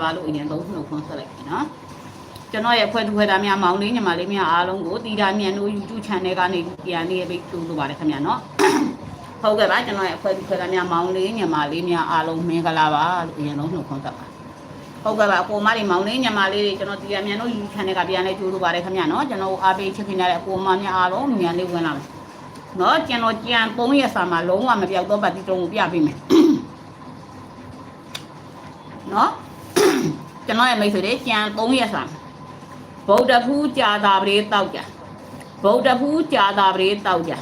ပါလို့အရင်ဆုံးနှုတ်ခွန်းဆက်လိုက်ပြီနော်ကျွန်တော်ရဲ့ဖွဲ့သူဖွဲ့သားများမောင်လေးညီမလေးများအားလုံးကိုတီတာမြန်တို့ YouTube channel ကနေပြန်နေပြီးတူလို့ပါတယ်ခင်ဗျာနော်ဟုတ်ကဲ့ပါကျွန်တော်ရဲ့ဖွဲ့သူဖွဲ့သားများမောင်လေးညီမလေးများအားလုံးမင်္ဂလာပါလို့အရင်ဆုံးနှုတ်ခွန်းဆက်ပါဟုတ်ကဲ့ပါကိုမလေးမောင်လေးညီမလေးတွေကျွန်တော်တီတာမြန်တို့ YouTube channel ကပြန်နေတူလို့ပါတယ်ခင်ဗျာနော်ကျွန်တော်အားပေးချစ်ခင်ရတဲ့ကိုမများအားလုံးမြန်လေးဝင်လာမယ်နော်ကျွန်တော်ကြံ3ရက်စာမှာလုံးဝမပြောက်တော့ပတ်တီတုံးကိုပြပေးမယ်နော် ကျွန်တော်ရဲ့မိတ်ဆွေတွေကြံ3ရက်စာဗုဒ္ဓဖူးကြာတာပရေတောက်ကြဗုဒ္ဓဖူးကြာတာပရေတောက်ကြ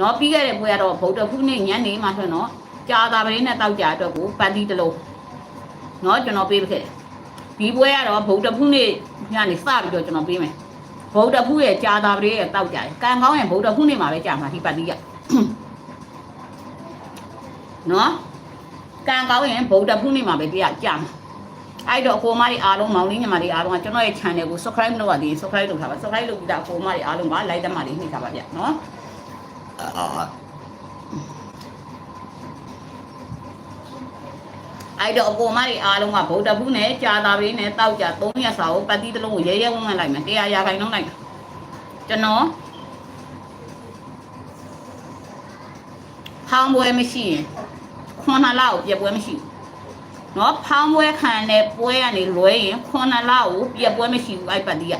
နော်ပြီးခဲ့တဲ့ပွဲကတော့ဗုဒ္ဓဖူးနေ့ညနေမှဆိုတော့ကြာတာပရေနဲ့တောက်ကြအတွက်ကိုပန်တီတစ်လုံးနော်ကျွန်တော်ပေးခဲ့တယ်ဒီပွဲကတော့ဗုဒ္ဓဖူးနေ့ညနေစပြီးတော့ကျွန်တော်ပေးမယ်ဗုဒ္ဓဖူးရဲ့ကြာတာပရေရဲ့တောက်ကြတယ်ကံကောင်းရင်ဗုဒ္ဓဖူးနေ့မှာပဲကြာမှာဒီပန်တီကနော်ကံကောင်းရင်ဗုဒ္ဓဖူးနေ့မှာပဲပြရကြာမှာ အဲ့တော့အကိုမတွေအားလုံးမောင်လေးညီမတွေအားလုံးကကျွန်တော်ရဲ့ channel ကို subscribe မလုပ်ရသေးရင် subscribe လုပ်ထားပါ subscribe လုပ်ပြီးတော့အကိုမတွေအားလုံးက like တက်မှလေးနှိပ်ထားပါဗျနော်အဲ့တော့အကိုမတွေအားလုံးကဗုဒ္ဓဘူးနဲ့ကြာတာလေးနဲ့တောက်ကြ3ရက်စာကိုပတ်တိတစ်လုံးကိုရဲရဲဝန်းဝန်းလိုက်မယ်တရားရာခိုင်နှုန်းလိုက်မယ်ကျွန်တော်ဖောင်းပွဲမရှိရင်ခွန်နှလောက်ပြက်ပွဲမရှိဘူး နော်ဖောင်းပွဲခံတဲ့ပွဲကနေလွဲရင်ခုနှစ်လကိုပြက်ပွဲမရှိဘူးအဲ့ပတ်တီးက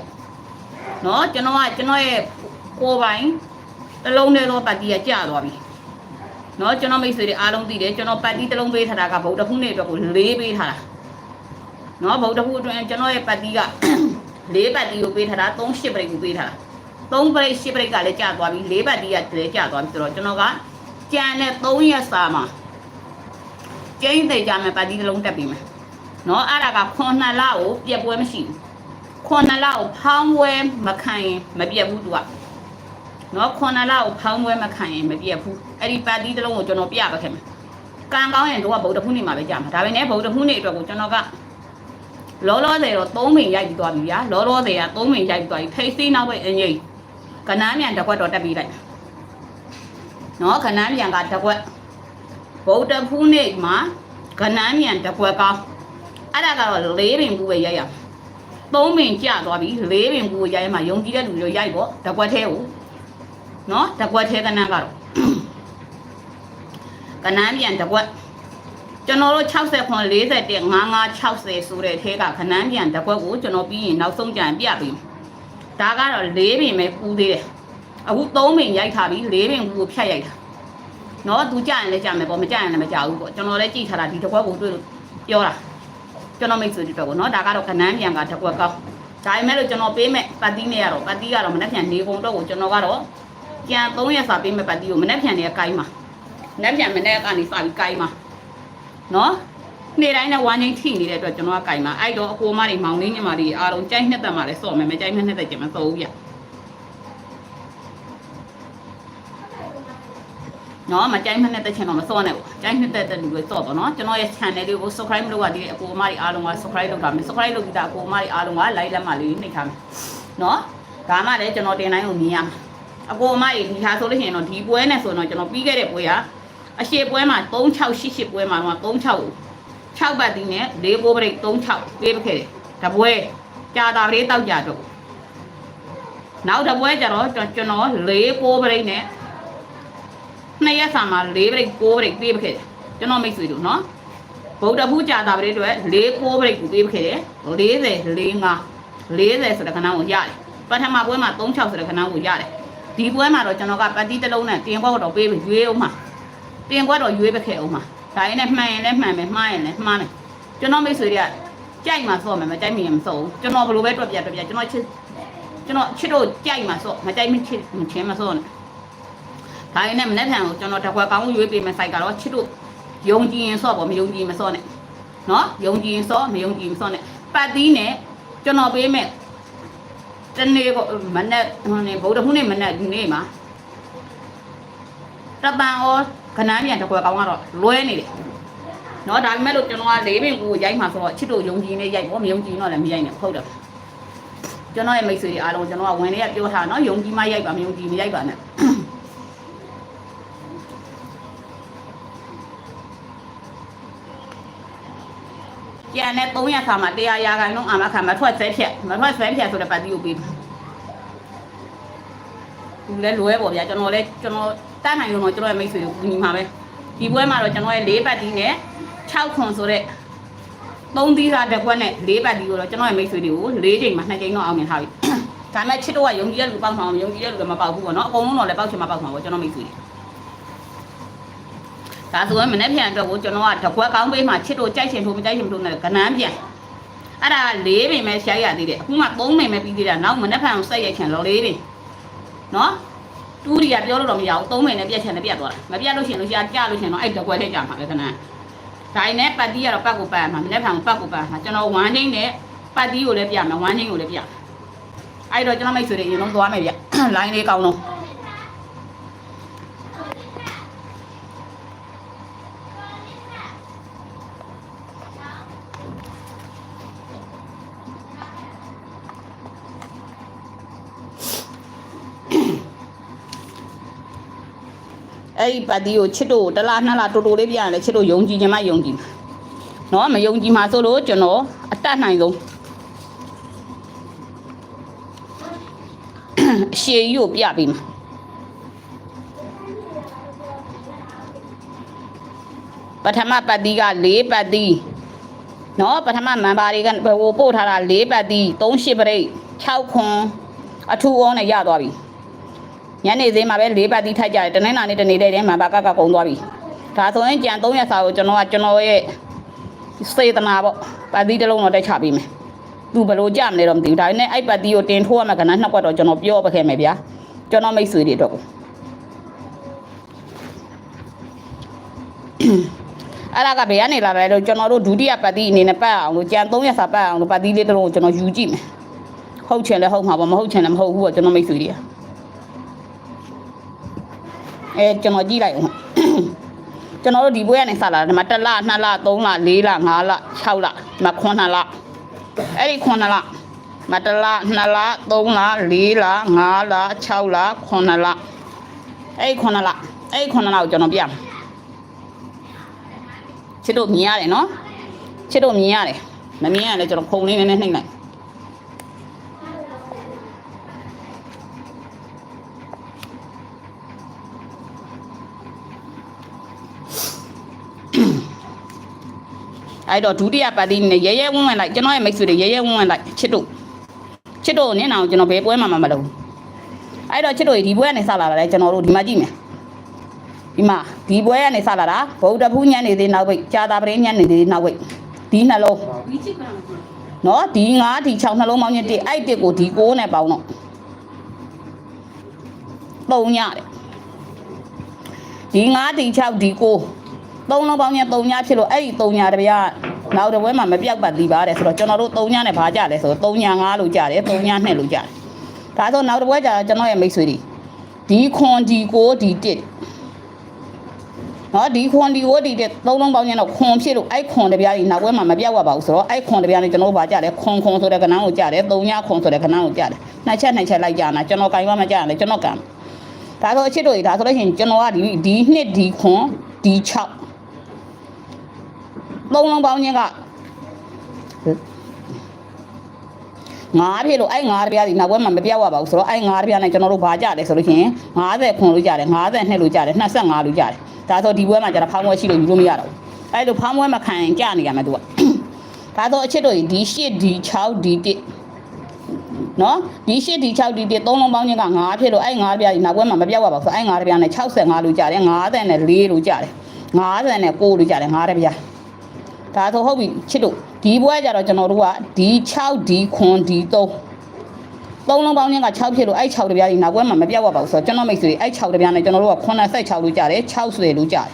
နော်ကျွန်တော်ကကျွန်တော်ရဲ့ကိုယ်ပိုင်တစ်လုံးနဲ့တော့ပတ်တီးကကျသွားပြီနော်ကျွန်တော်မိတ်ဆွေတွေအားလုံးသိတယ်ကျွန်တော်ပတ်တီးတစ်လုံးပေးထားတာကဗုဒ္ဓဖူးနေ့အတွက်ကိုလေးပေးထားတာနော်ဗုဒ္ဓဖူးအတွင်းကျွန်တော်ရဲ့ပတ်တီးကလေးပတ်တီးကိုပေးထားတာ3 8ပရိတ်ကိုပေးထားတာ3ပရိတ်8ပရိတ်ကလည်းကျသွားပြီလေးပတ်တီးကလည်းကျသွားပြီဆိုတော့ကျွန်တော်ကကြံတဲ့3ရက်စာမှာ ကျင်းသိကြမယ်ပါတီတစ်လုံးတက်ပြီမယ်နော်အဲ့ဒါကခွန်နှစ်လကိုပြက်ပွဲမရှိဘူးခွန်နှစ်လကိုဖောင်းပွဲမခံရင်မပြက်ဘူးသူကနော်ခွန်နှစ်လကိုဖောင်းပွဲမခံရင်မပြက်ဘူးအဲ့ဒီပါတီတစ်လုံးကိုကျွန်တော်ပြပါခဲ့မယ်ကံကောင်းရင်တို့ကဗုဒ္ဓဖူးနေ့မှာပဲကြာမှာဒါပေမဲ့ဗုဒ္ဓဖူးနေ့အတွက်ကိုကျွန်တော်ကလောလောဆယ်တော့3မိန်ရိုက်ပြီးသွားပြီဗျာလောလောဆယ်က3မိန်ရိုက်ပြီးသွားပြီထိတ်သိမ်းနောက်ပဲအငိမ့်ကနန်းမြန်တစ်ခွက်တော့တက်ပြီးလိုက်နော်ကနန်းမြန်ကတစ်ခွက် ဗုဒ္ဓဖူးနေ့မှာကနန်းမြန်တစ်ခွက်ကောင်းအဲ့ဒါကတော့လေးပင်ဘူးပဲရိုက်ရအောင်သုံးပင်ကျသွားပြီလေးပင်ဘူးကိုရိုက်ရမှာယုံကြည်တဲ့လူတွေရိုက်ပေါ့တစ်ခွက်သေးကိုနော်တစ်ခွက်သေးကနန်းကတော့ကနန်းမြန်တစ်ခွက်ကျွန်တော်တို့60ခွန်40တက်55 60ဆိုတဲ့ထဲကခနန်းပြန်တစ်ခွက်ကိုကျွန်တော်ပြီးရင်နောက်ဆုံးကြံပြပေးဒါကတော့၄ပင်ပဲပူသေးတယ်အခု၃ပင်ရိုက်ထားပြီ၄ပင်ဘူးကိုဖြတ်ရိုက်တာ နော်သူကြရင်လည်းကြမယ်ပေါ့မကြရင်လည်းမကြဘူးပေါ့ကျွန်တော်လည်းကြည့်ထားတာဒီတစ်ခွက်ကိုတွေ့လို့ပြောတာကျွန်တော်မိတ်ဆွေတွေတော့ပေါ့နော်ဒါကတော့ခနန်းပြန်ကတစ်ခွက်ကောင်းဒါပေမဲ့လို့ကျွန်တော်ပေးမဲ့ပတ်တီးနေရတော့ပတ်တီးကတော့မနှက်ပြန်နေကုန်တော့ကိုကျွန်တော်ကတော့ကြံ3ရက်စာပေးမဲ့ပတ်တီးကိုမနှက်ပြန်နေကိုင်းမှာမနှက်ပြန်မနှက်ကနေစပြီးကိုင်းမှာနော်နေ့တိုင်းနဲ့ဝမ်းချင်းထိနေတဲ့အတွက်ကျွန်တော်ကကိုင်းမှာအဲ့တော့အကိုမတွေမောင်လေးညီမတွေအားလုံးကြိုက်နှစ်သက်မှလည်းစော့မယ်မကြိုက်နှစ်သက်ကြမှာစော့ဦးဗျ နော်မကြိုက်မနဲ့တက်ချင်တော့မစောနဲ့ပေါ့ကြိုက်နှစ်သက်တဲ့လူတွေစော့ပေါ့နော်ကျွန်တော်ရဲ့ channel လေးကို subscribe မလုပ်ရသေးတဲ့အကိုအမတွေအားလုံးက subscribe လုပ်တာမယ် subscribe လုပ်ပြီးသားအကိုအမတွေအားလုံးက like လက်မလေးနှိပ်ထားမယ်နော်ဒါမှလည်းကျွန်တော်တင်တိုင်းကိုမြင်ရမှာအကိုအမတွေဒီဟာဆိုလို့ရှိရင်တော့ဒီပွဲနဲ့ဆိုတော့ကျွန်တော်ပြီးခဲ့တဲ့ပွဲကအရှေ့ပွဲမှာ3688ပွဲမှာတော့36 6ပတ်တီးနဲ့၄ဘိုးပရိတ်36ပေးပခဲ့တယ်တပွဲကြာတာပရိတ်တောက်ကြတော့နောက်တပွဲကျတော့ကျွန်တော်၄ဘိုးပရိတ်နဲ့ နှစ်ရက်စာမှာ၄ဘရိတ်6ဘရိတ်ပေးပခဲ့တယ်ကျွန်တော်မိတ်ဆွေတို့နော်ဗုဒ္ဓဘုကြာတာပရိတ်တွေ၄6ဘရိတ်ကိုပေးပခဲ့တယ်40 45 40ဆိုတဲ့ခဏကိုရတယ်ပထမပွဲမှာ36ဆိုတဲ့ခဏကိုရတယ်ဒီပွဲမှာတော့ကျွန်တော်ကပတ်တီးတစ်လုံးနဲ့တင်ခွက်တော့ပေးပြီးရွေးအောင်မှာတင်ခွက်တော့ရွေးပခဲ့အောင်မှာဒါရင်းနဲ့မှန်ရင်လည်းမှန်မယ်မှားရင်လည်းမှားမယ်ကျွန်တော်မိတ်ဆွေတွေကကြိုက်မှာစော့မယ်မကြိုက်မရင်မစော့ဘူးကျွန်တော်ဘယ်လိုပဲတွက်ပြတွက်ပြကျွန်တော်ချစ်ကျွန်တော်ချစ်တို့ကြိုက်မှာစော့မကြိုက်မချစ်မချင်းမစော့နဲ့ ဒါရင်းနဲ့မနေ့ဖြန်ကိုကျွန်တော်တစ်ခွက်ကောင်းရွေးပေးမယ်စိုက်ကတော့ချစ်တို့ယုံကြည်ရင်စော့ပေါ့မယုံကြည်မစော့နဲ့နော်ယုံကြည်ရင်စော့မယုံကြည်မစော့နဲ့ပတ်သီးနဲ့ကျွန်တော်ပေးမယ်တနေ့ကမနေ့ဟိုနေဗုဒ္ဓဟူးနေ့မနေ့ဒီနေ့မှာတပန်ဩခဏမြန်တစ်ခွက်ကောင်းကတော့လွဲနေတယ်နော်ဒါပေမဲ့လို့ကျွန်တော်ကလေးပင်ကိုရိုက်မှာဆိုတော့ချစ်တို့ယုံကြည်နေရိုက်ပေါ့မယုံကြည်တော့လည်းမရိုက်နဲ့ဟုတ်တယ်ကျွန်တော်ရဲ့မိတ်ဆွေတွေအားလုံးကျွန်တော်ကဝင်လေးကပြောထားနော်ယုံကြည်မှရိုက်ပါမယုံကြည်မရိုက်ပါနဲ့ ကျန်တဲ့300ခါမှာ100ရာခိုင်နှုန်းအာမခံမထွက်ဆဲဖြက်မထွက်ဆဲဖြက်ဆိုတဲ့ပတ်တီကိုပေးပါသူလည်းလွဲပေါ့ဗျာကျွန်တော်လည်းကျွန်တော်တတ်နိုင်လို့တော့ကျွန်တော်ရဲ့မိတ်ဆွေကိုညီမှာပဲဒီပွဲမှာတော့ကျွန်တော်ရဲ့၄ပတ်တီနဲ့6ခွန်ဆိုတဲ့သုံးသီးသားတစ်ခွက်နဲ့၄ပတ်တီကိုတော့ကျွန်တော်ရဲ့မိတ်ဆွေတွေကို၄ချိန်မှာ2ချိန်တော့အောင်မြင်ထားပြီဒါပေမဲ့ချစ်တော့ကယုံကြည်တဲ့လူပေါက်ဆောင်ယုံကြည်တဲ့လူကမပေါက်ဘူးပေါ့နော်အကုန်လုံးတော့လည်းပေါက်ချင်မပေါက်မှာပေါ့ကျွန်တော်မိတ်ဆွေတွေ ဒါဆိုရင်မနေ့ပြန်အတွက်ကိုကျွန်တော်ကတကွက်ကောင်းပေးမှချစ်တို့ကြိုက်ချင်ထိုးမကြိုက်ချင်မထိုးနဲ့ကနန်းပြန်အဲ့ဒါ၄ပင်ပဲရှားရသေးတယ်အခုမှ၃ပင်ပဲပြီးသေးတာနောက်မနေ့ဖန်ကိုဆက်ရိုက်ချင်တော့၄ပင်နော်တူးရီကပြောလို့တော့မရဘူး၃ပင်နဲ့ပြက်ချင်နဲ့ပြက်သွားတာမပြက်လို့ရှိရင်လို့ရှားကြလို့ရှိရင်တော့အဲ့တကွက်ထဲကြာမှာပဲကနန်းဒါရင်နဲ့ပတ်တီးကတော့ပတ်ကိုပတ်မှာမနေ့ဖန်ကိုပတ်ကိုပတ်မှာကျွန်တော်ဝမ်းချင်းနဲ့ပတ်တီးကိုလည်းပြမှာဝမ်းချင်းကိုလည်းပြအဲ့တော့ကျွန်တော်မိတ်ဆွေတွေအရင်ဆုံးသွားမယ်ဗျလိုင်းလေးကောင်းတော့ အဲ့ဒီပတ်တီကိုချစ်တို့တစ်လားနှစ်လားတူတူလေးပြရတယ်ချစ်တို့ယုံကြည်ခြင်းမယုံကြည်နော်မယုံကြည်မှာဆိုလို့ကျွန်တော်အတတ်နိုင်ဆုံးအရှေကြီးကိုပြပေးမှာပထမပတ်တီက၄ပတ်တီနော်ပထမမန်ပါတွေကဟိုပို့ထားတာ၄ပတ်တီ3ရှစ်ပရိတ်6ခွန်အထူအောနဲ့ရသွားပြီ ညနေသေးမှာပဲ၄ပတ်တိထိုက်ကြတယ်တနင်္လာနေ့တနေ့တည်းတည်းမှာဘာကကကုံသွားပြီဒါဆိုရင်ကြံ3ရက်စာကိုကျွန်တော်ကကျွန်တော်ရဲ့စေတနာပေါ့ပတ်တိတစ်လုံးတော့တက်ချပေးမယ်သူဘယ်လိုကြမလဲတော့မသိဘူးဒါပေမဲ့အဲ့ပတ်တိကိုတင်ထိုးရမှာကနနှစ်ကွက်တော့ကျွန်တော်ပြောပခဲ့မယ်ဗျာကျွန်တော်မိတ်ဆွေတွေအတွက်ကိုအဲ့ဒါကဘယ်ကနေလာလဲလို့ကျွန်တော်တို့ဒုတိယပတ်တိအနေနဲ့ပတ်အောင်လို့ကြံ3ရက်စာပတ်အောင်လို့ပတ်တိလေးတစ်လုံးကိုကျွန်တော်ယူကြည့်မယ်ဟုတ်ချင်လဲဟုတ်မှာပေါ့မဟုတ်ချင်လည်းမဟုတ်ဘူးပေါ့ကျွန်တော်မိတ်ဆွေတွေက အဲကျွန်တော်ကြည့်လိုက်အောင်ကျွန်တော်တို့ဒီဘွဲကနေစလာတာဒီမှာ1လ2လ3လ4လ5လ6လဒီမှာ9လအဲ့ဒီ9လမတလ2လ3လ4လ5လ6လ9လအဲ့ဒီ9လအဲ့ဒီ9လကိုကျွန်တော်ပြမယ်ချစ်တို့မြင်ရတယ်နော်ချစ်တို့မြင်ရတယ်မမြင်ရလဲကျွန်တော်ခုံလေးနည်းနည်းနှိမ့်လိုက် အဲ့တော့ဒုတိယပတ်တိနဲ့ရဲရဲဝန်းဝန်းလိုက်ကျွန်တော်ရဲ့မိတ်ဆွေတွေရဲရဲဝန်းဝန်းလိုက်ချစ်တို့ချစ်တို့နင်းအောင်ကျွန်တော်ဘယ်ပွဲမှမမလုပ်ဘူးအဲ့တော့ချစ်တို့ဒီပွဲကနေစလာတာလဲကျွန်တော်တို့ဒီမှာကြည့်မယ်ဒီမှာဒီပွဲကနေစလာတာဗုဒ္ဓဖူးညံနေသေးနောက်ပိတ်ကြာတာပရင်းညံနေသေးနောက်ပိတ်ဒီနှလုံးနော်ဒီ9ဒီ6နှလုံးပေါင်းချင်းတစ်အဲ့တစ်ကိုဒီ9နဲ့ပေါင်းတော့ပုံညတယ်ဒီ9ဒီ6ဒီ9 သုံးလုံးပေါင်းချင်း3ညဖြစ်လို့အဲ့ဒီ3ညတပြားနောက်တစ်ပွဲမှာမပြောက်ပတ်သေးပါတယ်ဆိုတော့ကျွန်တော်တို့3ညနဲ့ဘာကြလဲဆိုတော့3ည5လို့ကြတယ်3ည2လို့ကြတယ်ဒါဆိုနောက်တစ်ပွဲကျတော့ကျွန်တော်ရဲ့မိတ်ဆွေတွေဒီခွန်ဒီ9ဒီ1နော်ဒီခွန်ဒီ9ဒီ1သုံးလုံးပေါင်းချင်းတော့ခွန်ဖြစ်လို့အဲ့ခွန်တပြားကြီးနောက်ပွဲမှာမပြောက်ရပါဘူးဆိုတော့အဲ့ခွန်တပြားနဲ့ကျွန်တော်တို့ဘာကြလဲခွန်ခွန်ဆိုတဲ့ကဏ္ဍကိုကြတယ်3ညခွန်ဆိုတဲ့ကဏ္ဍကိုကြတယ်နှစ်ချက်နှစ်ချက်လိုက်ကြတာကျွန်တော်ကင်မမကြရလဲကျွန်တော်ကံဒါဆိုအချစ်တို့တွေဒါဆိုလို့ရှိရင်ကျွန်တော်ကဒီဒီနှစ်ဒီခွန်ဒီ6 သုံးလုံးပေါင်းချင်းကငါးဖြစ်လို့အဲ့ငါးတပြားဒီနောက်ဘက်မှာမပြောက်ရပါဘူးဆိုတော့အဲ့ငါးတပြားနဲ့ကျွန်တော်တို့ဘာကြလဲဆိုလို့ရှိရင်50ခွန်လို့ကြတယ်52လို့ကြတယ်25လို့ကြတယ်ဒါဆိုဒီဘွဲမှာကျတော့ဖောင်းဘွဲရှိလို့ယူလို့မရတော့ဘူးအဲ့လိုဖောင်းဘွဲမခံရင်ကြနေရမယ်သူကဒါဆိုအချစ်တို့ဒီ8ဒီ6ဒီ1နော်ဒီ8ဒီ6ဒီ1သုံးလုံးပေါင်းချင်းက9ဖြစ်လို့အဲ့9ပြားဒီနောက်ဘက်မှာမပြောက်ရပါဘူးဆိုအဲ့9ပြားနဲ့65လို့ကြတယ်50နဲ့4လို့ကြတယ်50နဲ့9လို့ကြတယ်9ပြား ဒါဆိုဟုတ်ပြီချစ်တို့ဒီဘွဲကြတော့ကျွန်တော်တို့ကဒီ6ဒီခွန်ဒီ3သုံးလုံးပေါင်းချင်းက6ဖြစ်လို့အဲ့6တပြားဒီနောက်ဘွဲမှာမပြောက်ရပါဘူးဆိုတော့ကျွန်တော်မိတ်ဆွေအဲ့6တပြားနဲ့ကျွန်တော်တို့က86လို့ကြတယ်6ဆွေလို့ကြတယ်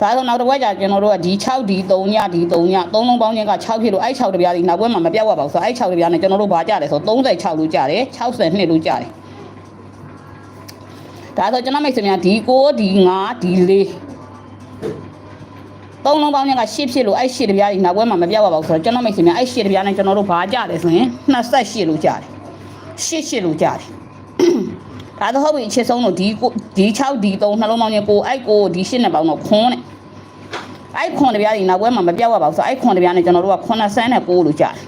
ဒါဆိုနောက်တစ်ဘွဲကြကျွန်တော်တို့ကဒီ6ဒီ3ညဒီ3ညသုံးလုံးပေါင်းချင်းက6ဖြစ်လို့အဲ့6တပြားဒီနောက်ဘွဲမှာမပြောက်ရပါဘူးဆိုတော့အဲ့6တပြားနဲ့ကျွန်တော်တို့ဘာကြလဲဆိုတော့36လို့ကြတယ်62လို့ကြတယ်ဒါဆိုကျွန်တော်မိတ်ဆွေများဒီ9ဒီ5ဒီ4 သုံးလုံးပေါင်းချင်းကရှစ်ဖြစ်လို့အဲ့ရှစ်တပြားကြီးနောက်ဘွဲမှာမပြောက်ရပါဘူးဆိုတော့ကျွန်တော်မိတ်ဆွေများအဲ့ရှစ်တပြားနဲ့ကျွန်တော်တို့ဘာကြတယ်ဆိုရင်28လို့ကြတယ်ရှစ်ရှစ်လို့ကြတယ်ဒါတော့ဟုတ်ပြီအချစ်ဆုံးလို့ဒီကိုဒီ6ဒီ3နှလုံးပေါင်းချင်းကိုအဲ့ကိုဒီရှစ်နဲ့ပေါင်းတော့ခွန်းနဲ့အဲ့ခွန်တပြားဒီနောက်ပွဲမှာမပြောက်ရပါဘူးဆိုအဲ့ခွန်တပြားနဲ့ကျွန်တော်တို့က9ဆန်းနဲ့6လို့ကြားတယ်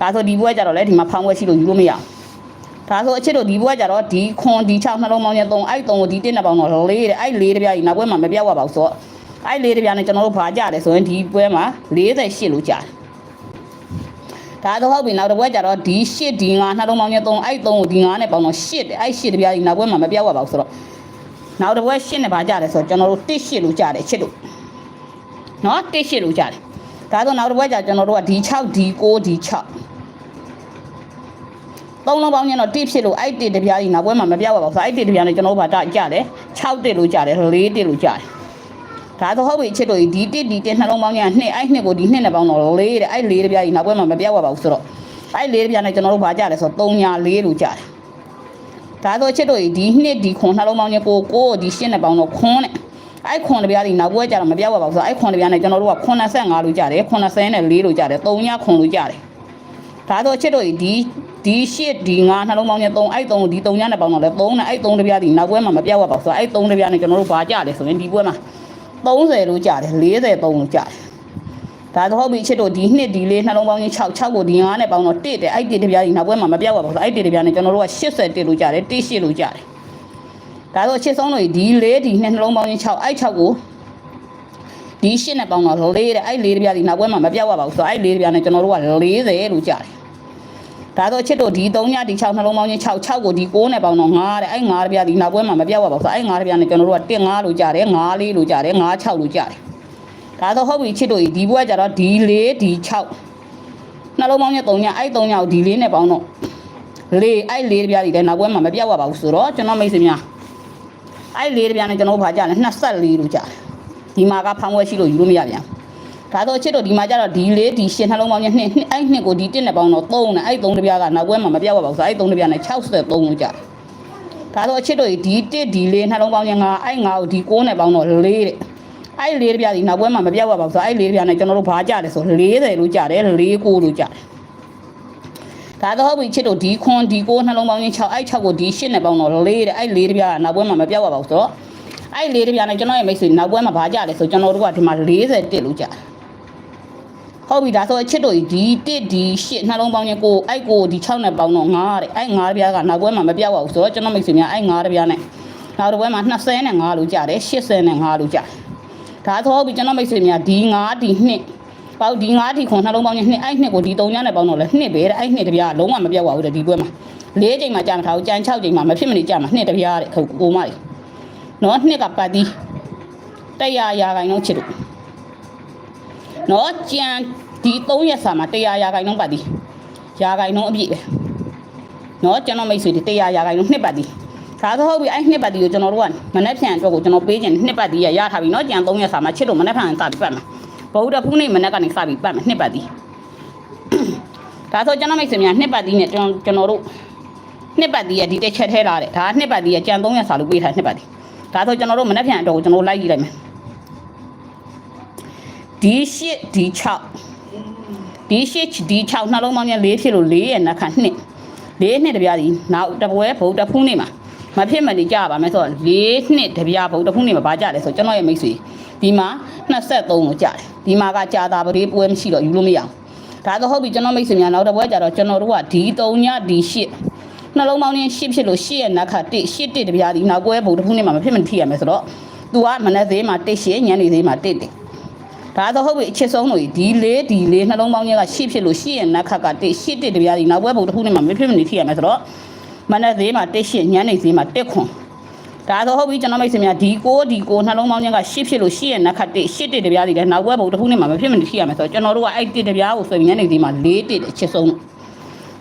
ဒါဆိုဒီပွဲကြတော့လေဒီမှာဖောင်းပွဲရှိလို့ယူလို့မရဘူးဒါဆိုအချစ်တို့ဒီပွဲကြတော့ဒီခွန်ဒီ6နှလုံးပေါင်းနဲ့3အဲ့3ကိုဒီ1နဲ့ပေါင်းတော့4တဲ့အဲ့4တပြားဒီနောက်ပွဲမှာမပြောက်ရပါဘူးဆိုတော့ အဲ့4တပြားနဲ့ကျွန်တော်တို့ဘာကြတယ်ဆိုရင်ဒီပွဲမှာ48လို့ကြားတယ်ဒါတော့ဟုတ်ပြီနောက်တစ်ပွဲကြတော့ဒီ8ဒီ9နှလုံးပေါင်းနဲ့3အဲ့3ကိုဒီ9နဲ့ပေါင်းတော့8တဲ့အဲ့8တပြားဒီနောက်ပွဲမှာမပြောက်ရပါဘူးဆိုတော့နောက်တစ်ပွဲ8နဲ့ဘာကြတယ်ဆိုတော့ကျွန်တော်တို့1 8လို့ကြားတယ်ချစ်တို့နော်တစ်ရှစ်လို့ကြားတယ်ဒါဆိုနောက်တစ်ပွဲကျကျွန်တော်တို့ကဒီ6ဒီ9ဒီ6သုံးလုံးပေါင်းညတော့တစ်ဖြစ်လို့အဲ့တစ်တပြားကြီးနောက်ပွဲမှာမပြောက်ပါဘူးဆိုအဲ့တစ်တပြားနဲ့ကျွန်တော်တို့ဘာတကြတယ်6တစ်လို့ကြားတယ်4တစ်လို့ကြားတယ် ဒါဆိုဟုတ်ပြီချစ်တို့ဒီတစ်ဒီတစ်နှလုံးပေါင်းညနှစ်အဲ့နှစ်ကိုဒီနှစ်နဲ့ပေါင်းတော့4တဲ့အဲ့4တပြားကြီးနောက်ပွဲမှာမပြောက်ပါဘူးဆိုတော့အဲ့4တပြားနဲ့ကျွန်တော်တို့ဘာကြတယ်ဆိုတော့3ညာ4လို့ကြားတယ်ဒါဆိုချစ်တို့ဒီနှစ်ဒီခွန်နှလုံးပေါင်းညကိုကိုဒီရှင်းနဲ့ပေါင်းတော့ခွန်နဲ့အဲ့ခွန်တပြားဒီနောက်ပွဲကြတော့မပြောက်ပါဘူးဆိုတော့အဲ့ခွန်တပြားနဲ့ကျွန်တော်တို့က85လို့ကြတယ်80နဲ့4လို့ကြတယ်3ညခွန်လို့ကြတယ်ဒါဆိုချစ်တို့ဒီဒီရှစ်ဒီ9နှလုံးပေါင်းနဲ့3အဲ့3ဒီ3ညနဲ့ပေါင်းတော့လဲ3နဲ့အဲ့3တပြားဒီနောက်ပွဲမှာမပြောက်ပါဘူးဆိုတော့အဲ့3တပြားနဲ့ကျွန်တော်တို့ဘာကြလဲဆိုရင်ဒီပွဲမှာ 30လို့ကြတယ်43လို့ကြတယ်ဒါဆိုဟုတ်ပြီချစ်တို့ဒီနှစ်ဒီလေးနှလုံးပေါင်းချင်း6 6ကိုဒီ9နဲ့ပေါင်းတော့1တဲ့အဲ့1တပြားဒီနောက်ပွဲမှာမပြောက်ပါဘူးဆိုတော့အဲ့1တပြားနဲ့ကျွန်တော်တို့က81လို့ကြတယ်18လို့ကြတယ်ဒါဆိုအချစ်ဆုံးလို့ဒီလေးဒီနှစ်နှလုံးပေါင်းချင်း6အဲ့6ကိုဒီရှစ်နဲ့ပေါင်းတော့လေးတဲ့အဲ့လေးတပြားဒီနောက်ပွဲမှာမပြောက်ရပါဘူးဆိုတော့အဲ့လေးတပြားနဲ့ကျွန်တော်တို့က40လို့ကြားတယ် ဒါဆိုအချစ်တို့ဒီ3ညဒီ6နှလုံးပေါင်းချင်း6 6ကိုဒီ9နဲ့ပေါင်းတော့9တဲ့အဲ့9တပြားဒီနောက်ပွဲမှာမပြောက်ရပါဘူးဆိုတော့အဲ့9တပြားနဲ့ကျွန်တော်တို့က1 5လို့ကြားတယ်9 4လို့ကြားတယ်9 6လို့ကြားတယ်ဒါဆိုဟုတ်ပြီချစ်တို့ဒီဘွဲကြတော့ဒီ4ဒီ6နှလုံးပေါင်းချင်း3ညအဲ့3ညကိုဒီလေးနဲ့ပေါင်းတော့လေးအဲ့လေးတပြားဒီလည်းနောက်ပွဲမှာမပြောက်ရပါဘူးဆိုတော့ကျွန်တော်မိတ်ဆွေများအဲ့လေးတပြားနဲ့ကျွန်တော်တို့ဘာကြလဲ24လို့ကြတယ်ဒီမှာကဖောင်းဝဲရှိလို့ယူလို့မရပြန် ဒါဆိုအချစ်တို့ဒီမှာကြတော့ဒီလေးဒီရှင်းနှလုံးပေါင်းနဲ့နှစ်နှစ်အဲ့နှစ်ကိုဒီတစ်နဲ့ပေါင်းတော့3နဲ့အဲ့3တပြားကနောက်ပွဲမှာမပြောက်ပါဘူးဆိုအဲ့3တပြားနဲ့63လို့ကြတယ်ဒါဆိုအချစ်တို့ဒီတစ်ဒီလေးနှလုံးပေါင်းနဲ့5အဲ့5ကိုဒီ9နဲ့ပေါင်းတော့4တဲ့အဲ့လေးတပြားဒီနောက်ပွဲမှာမပြောက်ပါဘူးဆိုအဲ့လေးတပြားနဲ့ကျွန်တော်တို့ဘာကြလဲဆို40လို့ကြတယ်4 9လို့ကြတယ်ဒါတော့ဟုတ်ပြီချစ်တို့ဒီခွန်ဒီကိုနှလုံးပေါင်းချင်း6အဲ့6ကိုဒီ8နဲ့ပေါင်းတော့4တဲ့အဲ့4တပြားကနောက်ပွဲမှာမပြောက်ပါဘူးဆိုတော့အဲ့4တပြားနဲ့ကျွန်တော်ရဲ့မိတ်ဆွေနောက်ပွဲမှာဘာကြလဲဆိုကျွန်တော်တို့ကဒီမှာ40တက်လို့ကြတယ် ဟုတ်ပြီဒါဆိုအချစ်တို့ဒီတစ်ဒီ8နှလုံးပေါင်းချင်းကိုအဲ့ကိုဒီ6နဲ့ပေါင်းတော့9တဲ့အဲ့9တပြားကနောက်ပွဲမှာမပြောက်ပါဘူးဆိုတော့ကျွန်တော်မိတ်ဆွေများအဲ့9တပြားနဲ့နောက်တစ်ပွဲမှာ20နဲ့5လို့ကြတယ်80နဲ့5လို့ကြတယ်ဒါဆိုဟုတ်ပြီကျွန်တော်မိတ်ဆွေများဒီ9ဒီ2ပေါ့ဒီ9ဒီခွန်နှလုံးပေါင်းချင်းနှစ်အဲ့နှစ်ကိုဒီ3ညနဲ့ပေါင်းတော့လဲနှစ်ပဲတဲ့အဲ့နှစ်တပြားလုံးဝမပြောက်ပါဘူးတဲ့ဒီပွဲမှာ၄ချိန်မှာကြာမထားဘူးကြံ6ချိန်မှာမဖြစ်မနေကြာမှာနှစ်တပြားတဲ့ခုကိုမလေးနော်နှစ်ကပတ်တီး100ရာခိုင်နှုန်းချစ်လို့ နော်ကြံဒီ3ရက်စာမှာ100ရာခိုင်နှုန်းပတ်တီးရာခိုင်နှုန်းအပြည့်ပဲနော်ကျွန်တော်မိတ်ဆွေတွေ100ရာခိုင်နှုန်းနှစ်ပတ်တီးဒါဆိုဟုတ်ပြီအဲ့နှစ်ပတ်တီးကိုကျွန်တော်တို့ကမနေ့ဖြန်အတွက်ကိုကျွန်တော်ပေးခြင်းနှစ်ပတ်တီးရရထားပြီနော်ကြံ3ရက်စာမှာချစ်လို့မနေ့ဖြန်စပြီးပတ်မှာဗုဒ္ဓဖူးနေ့မနေ့ကနေစပြီးပတ်မှာနှစ်ပတ်တီးဒါဆိုကျွန်တော်မိတ်ဆွေများနှစ်ပတ်တီးနဲ့ကျွန်တော်ကျွန်တော်တို့နှစ်ပတ်တီးရဲ့ဒီတစ်ချက်ထဲလာတယ်ဒါကနှစ်ပတ်တီးရဲ့ကြံ300စာလို့ပေးထားနှစ်ပတ်တီးဒါဆိုကျွန်တော်တို့မနေ့ပြန်တော့ကျွန်တော်လိုက်ကြည့်လိုက်မယ် ဒီ8ဒီ6ဒီ8ဒီ6နှလုံးပေါင်းနဲ့4ဖြစ်လို့4ရဲ့နှက်ခါ2 4နှစ်တပြားဒီနောက်တပွဲဗုဒ္ဓဖူးနေ့မှာမဖြစ်မနေကြပါမယ်ဆိုတော့4နှစ်တပြားဗုဒ္ဓဖူးနေ့မှာဗာကြတယ်ဆိုကျွန်တော်ရဲ့မိတ်ဆွေဒီမှာ23ကိုကြတယ်ဒီမှာကကြာတာပရိပွဲမရှိတော့ယူလို့မရအောင်ဒါတော့ဟုတ်ပြီကျွန်တော်မိတ်ဆွေများနောက်တစ်ပွဲကြတော့ကျွန်တော်တို့ကဒီ3ညဒီ8နှလုံးပေါင်းနဲ့8ဖြစ်လို့8ရဲ့နက်ခတ်1 8တစ်တပြားဒီနောက်ပွဲဘုံတစ်ခုနဲ့မှမဖြစ်မထိရမယ်ဆိုတော့ तू ကမနေ့သေးမှာ1 8ညနေသေးမှာ1တစ် ဒါတော့ဟုတ်ပြီအချစ်ဆုံးလို့ဒီလေးဒီလေးနှလုံးပေါင်းကြီးက8ဖြစ်လို့8ရဲ့နက်ခတ်က1 8တစ်တပြားဒီနောက်ပွဲဘုံတစ်ခုနဲ့မှမဖြစ်မထိရမယ်ဆိုတော့မနေ့သေးမှာ1 8ညနေသေးမှာ1ခွန်ဒါတော့ဟုတ်ပြီကျွန်တော်မိတ်ဆွေများဒီ6ဒီ6နှလုံးပေါင်းချင်းက8ဖြစ်လို့8ရဲ့နက်ခတ်1 8တစ်တပြားဒီလည်းနောက်ပွဲဘုံတစ်ခုနဲ့မှမဖြစ်မထိရမယ်ဆိုတော့ကျွန်တော်တို့ကအဲ့တစ်တပြားကိုဆွေညနေသေးမှာ4တစ်အချစ်ဆုံးလို့